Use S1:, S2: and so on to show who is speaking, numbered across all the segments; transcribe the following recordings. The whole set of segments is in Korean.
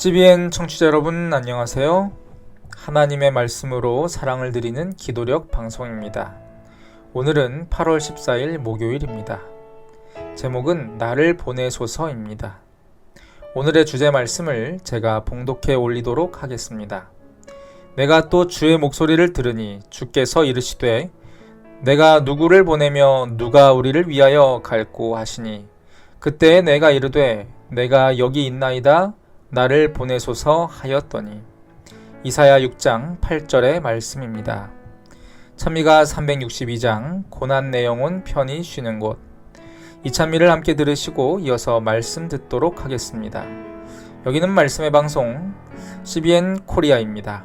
S1: CBN 청취자 여러분 안녕하세요. 하나님의 말씀으로 사랑을 드리는 기도력 방송입니다. 오늘은 8월 14일 목요일입니다. 제목은 나를 보내소서입니다. 오늘의 주제 말씀을 제가 봉독해 올리도록 하겠습니다. 내가 또 주의 목소리를 들으니 주께서 이르시되 내가 누구를 보내며 누가 우리를 위하여 갈고 하시니 그때 내가 이르되 내가 여기 있나이다 나를 보내소서 하였더니 이사야 6장 8절의 말씀입니다. 찬미가 362장 고난 내용은 편히 쉬는 곳. 이 찬미를 함께 들으시고 이어서 말씀 듣도록 하겠습니다. 여기는 말씀의 방송 CBN 코리아입니다.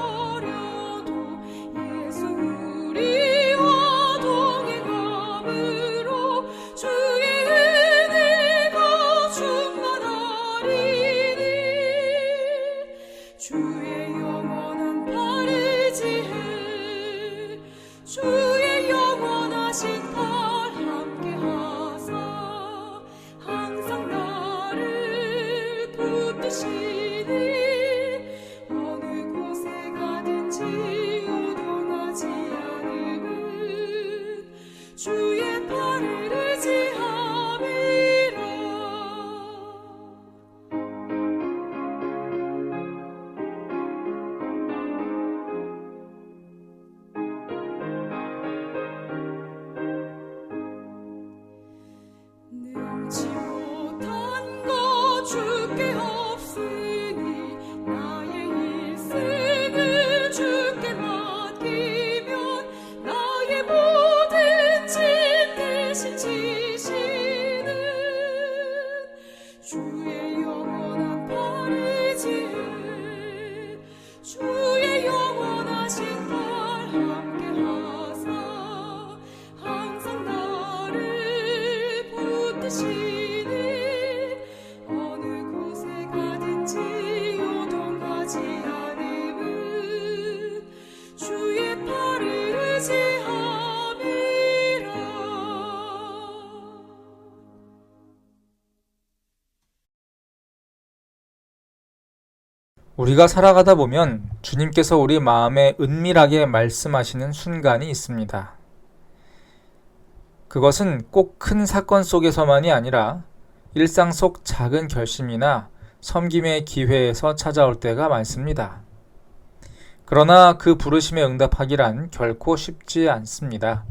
S2: 붙
S1: 우리가 살아가다 보면 주님께서 우리 마음에 은밀하게 말씀하시는 순간이 있습니다. 그것은 꼭 큰 사건 속에서만이 아니라 일상 속 작은 결심이나 섬김의 기회에서 찾아올 때가 많습니다. 그러나 그 부르심에 응답하기란 결코 쉽지 않습니다.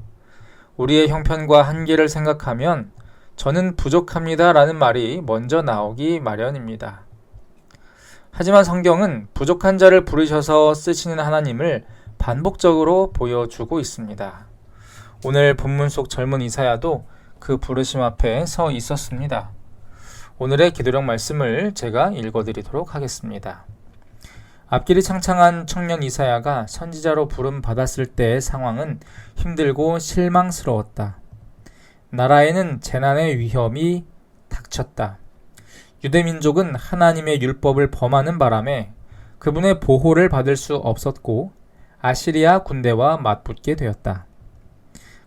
S1: 우리의 형편과 한계를 생각하면 저는 부족합니다 라는 말이 먼저 나오기 마련입니다. 하지만 성경은 부족한 자를 부르셔서 쓰시는 하나님을 반복적으로 보여주고 있습니다. 오늘 본문 속 젊은 이사야도 그 부르심 앞에 서 있었습니다. 오늘의 기도력 말씀을 제가 읽어드리도록 하겠습니다. 앞길이 창창한 청년 이사야가 선지자로 부름 받았을 때의 상황은 힘들고 실망스러웠다. 나라에는 재난의 위험이 닥쳤다. 유대민족은 하나님의 율법을 범하는 바람에 그분의 보호를 받을 수 없었고 아시리아 군대와 맞붙게 되었다.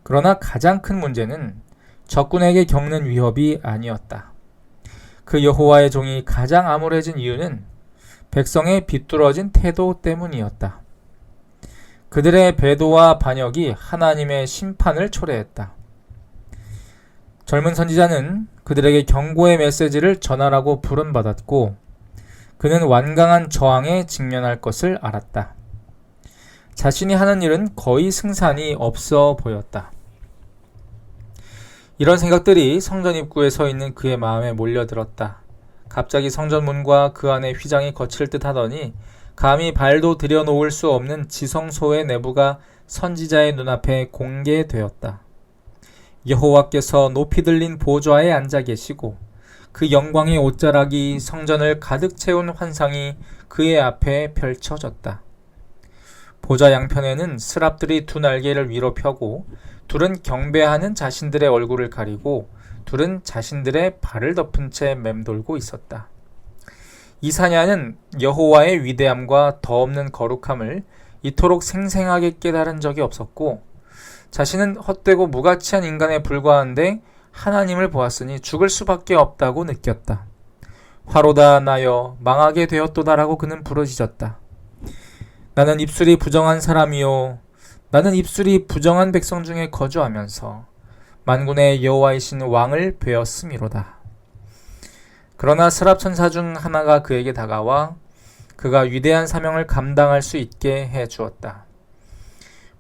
S1: 그러나 가장 큰 문제는 적군에게 겪는 위협이 아니었다. 그 여호와의 종이 가장 암울해진 이유는 백성의 비뚤어진 태도 때문이었다. 그들의 배도와 반역이 하나님의 심판을 초래했다. 젊은 선지자는 그들에게 경고의 메시지를 전하라고 부름받았고 그는 완강한 저항에 직면할 것을 알았다. 자신이 하는 일은 거의 승산이 없어 보였다. 이런 생각들이 성전 입구에 서 있는 그의 마음에 몰려들었다. 갑자기 성전 문과 그 안에 휘장이 거칠 듯 하더니 감히 발도 들여놓을 수 없는 지성소의 내부가 선지자의 눈앞에 공개되었다. 여호와께서 높이 들린 보좌에 앉아 계시고 그 영광의 옷자락이 성전을 가득 채운 환상이 그의 앞에 펼쳐졌다. 보좌 양편에는 스랍들이 두 날개를 위로 펴고 둘은 경배하는 자신들의 얼굴을 가리고 둘은 자신들의 발을 덮은 채 맴돌고 있었다. 이 사냐는 여호와의 위대함과 더없는 거룩함을 이토록 생생하게 깨달은 적이 없었고 자신은 헛되고 무가치한 인간에 불과한데 하나님을 보았으니 죽을 수밖에 없다고 느꼈다. 화로다 나여 망하게 되었도다라고 그는 부르짖었다. 나는 입술이 부정한 사람이요 나는 입술이 부정한 백성 중에 거주하면서 만군의 여호와이신 왕을 배었음이로다. 그러나 스랍 천사 중 하나가 그에게 다가와 그가 위대한 사명을 감당할 수 있게 해 주었다.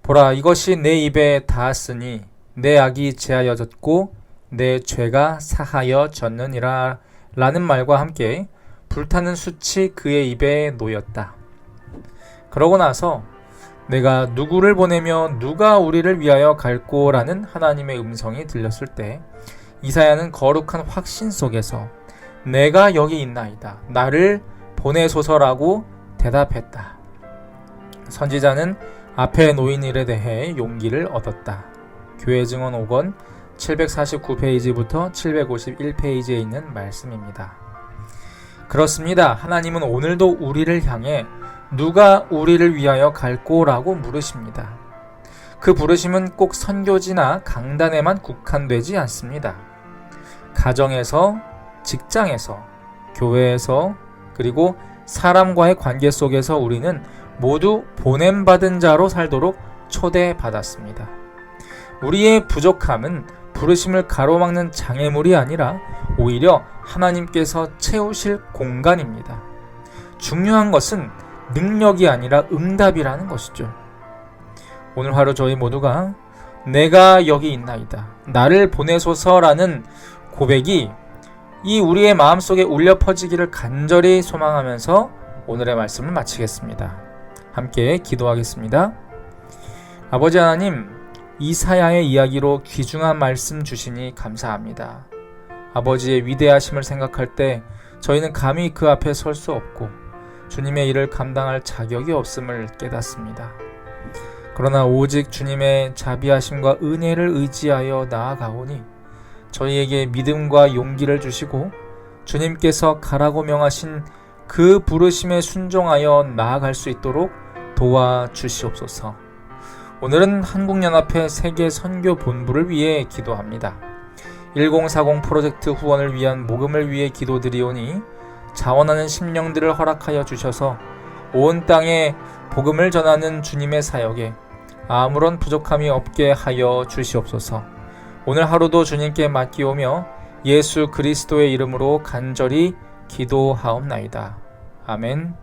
S1: 보라 이것이 내 입에 닿았으니 내 악이 제하여졌고 내 죄가 사하여졌느니라 라는 말과 함께 불타는 숯이 그의 입에 놓였다. 그러고 나서 내가 누구를 보내며 누가 우리를 위하여 갈꼬라는 하나님의 음성이 들렸을 때 이사야는 거룩한 확신 속에서 내가 여기 있나이다. 나를 보내소서라고 대답했다. 선지자는 앞에 놓인 일에 대해 용기를 얻었다. 교회 증언 5권 749페이지부터 751페이지에 있는 말씀입니다. 그렇습니다. 하나님은 오늘도 우리를 향해 누가 우리를 위하여 갈꼬라고 물으십니다. 그 부르심은 꼭 선교지나 강단에만 국한되지 않습니다. 가정에서, 직장에서, 교회에서, 그리고 사람과의 관계 속에서 우리는 모두 보냄받은 자로 살도록 초대받았습니다. 우리의 부족함은 부르심을 가로막는 장애물이 아니라 오히려 하나님께서 채우실 공간입니다. 중요한 것은 능력이 아니라 응답이라는 것이죠. 오늘 하루 저희 모두가 내가 여기 있나이다. 나를 보내소서라는 고백이 이 우리의 마음속에 울려 퍼지기를 간절히 소망하면서 오늘의 말씀을 마치겠습니다. 함께 기도하겠습니다. 아버지 하나님, 이사야의 이야기로 귀중한 말씀 주시니 감사합니다. 아버지의 위대하심을 생각할 때 저희는 감히 그 앞에 설 수 없고 주님의 일을 감당할 자격이 없음을 깨닫습니다. 그러나 오직 주님의 자비하심과 은혜를 의지하여 나아가오니 저희에게 믿음과 용기를 주시고 주님께서 가라고 명하신 그 부르심에 순종하여 나아갈 수 있도록 도와 주시옵소서. 오늘은 한국연합회 세계 선교 본부를 위해 기도합니다. 1040 프로젝트 후원을 위한 모금을 위해 기도드리오니 자원하는 심령들을 허락하여 주셔서 온 땅에 복음을 전하는 주님의 사역에 아무런 부족함이 없게 하여 주시옵소서. 오늘 하루도 주님께 맡기오며 예수 그리스도의 이름으로 간절히 기도하옵나이다. 아멘.